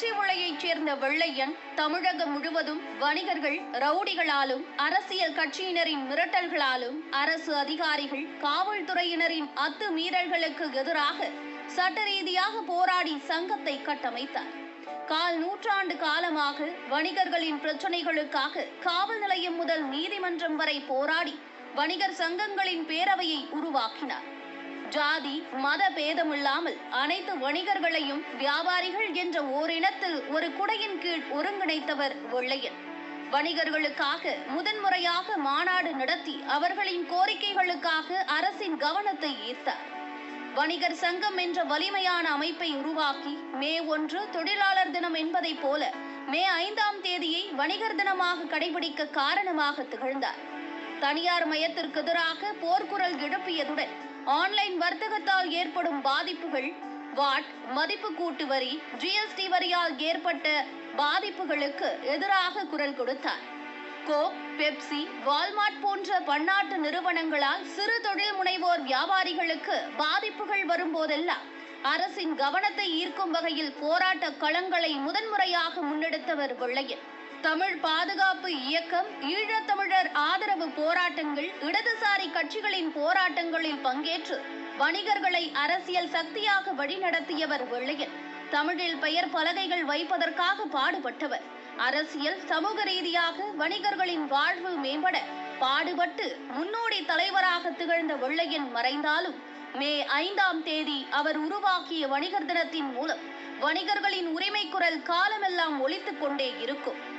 திருச்சி சேர்ந்த வெள்ளையன் தமிழகம் முழுவதும் வணிகர்கள் ரவுடிகளாலும் அரசியல் கட்சியினரின் மிரட்டல்களாலும் அரசு அதிகாரிகள் காவல்துறையினரின் அத்துமீறல்களுக்கு எதிராக சட்ட ரீதியாக போராடி சங்கத்தை கட்டமைத்தார். கால் நூற்றாண்டு காலமாக வணிகர்களின் பிரச்சனைகளுக்காக காவல் நிலையம் முதல் நீதிமன்றம் வரை போராடி வணிகர் சங்கங்களின் பேரவையை உருவாக்கினார். ஜாதி மத பேதமில்லாமல் அனைத்து வணிகர்களையும் வியாபாரிகள் என்ற ஓரினத்தில் ஒரு குடையின் கீழ் ஒருங்கிணைத்தவர் வெள்ளையன் வணிகர்களுக்காக முதன்முறையாக மாநாடு நடத்தி அவர்களின் கோரிக்கைகளுக்காக அரசின் கவனத்தை ஈர்த்தார். வணிகர் சங்கம் என்ற வலிமையான அமைப்பை உருவாக்கி மே ஒன்று தொழிலாளர் தினம் என்பதைப் போல மே ஐந்தாம் தேதியை வணிகர் தினமாக கடைபிடிக்க காரணமாக திகழ்ந்தார். தனியார் மயத்திற்கு எதிராக போர்க்குரல் எழுப்பியதுடன் ஆன்லைன் வர்த்தகத்தால் ஏற்படும் பாதிப்புகள் வாட் மதிப்பு கூட்டு வரி ஜிஎஸ்டி வரியால் ஏற்பட்ட பாதிப்புகளுக்கு எதிராக குரல் கொடுத்தார். கோக் பெப்சி வால்மார்ட் போன்ற பன்னாட்டு நிறுவனங்களால் சிறு தொழில் முனைவோர் வியாபாரிகளுக்கு பாதிப்புகள் வரும்போதெல்லாம் அரசின் கவனத்தை ஈர்க்கும் வகையில் போராட்ட களங்களை முதன்முறையாக முன்னெடுத்தவர் வெள்ளையன் தமிழ் பாதுகாப்பு இயக்கம் ஈழத்தமிழர் ஆதரவு போராட்டங்கள் இடதுசாரி கட்சிகளின் போராட்டங்களில் பங்கேற்று வணிகர்களை அரசியல் சக்தியாக வழிநடத்தியவர் வெள்ளையன். தமிழில் பெயர் பலகைகள் வைப்பதற்காக பாடுபட்டவர். அரசியல் சமூக ரீதியாக வணிகர்களின் வாழ்வு மேம்பட பாடுபட்டு முன்னோடி தலைவராக திகழ்ந்த வெள்ளையன் மறைந்தாலும் மே ஐந்தாம் தேதி அவர் உருவாக்கிய வணிகர் தினத்தின் மூலம் வணிகர்களின் உரிமை குரல் காலமெல்லாம் ஒழித்துக் கொண்டே இருக்கும்.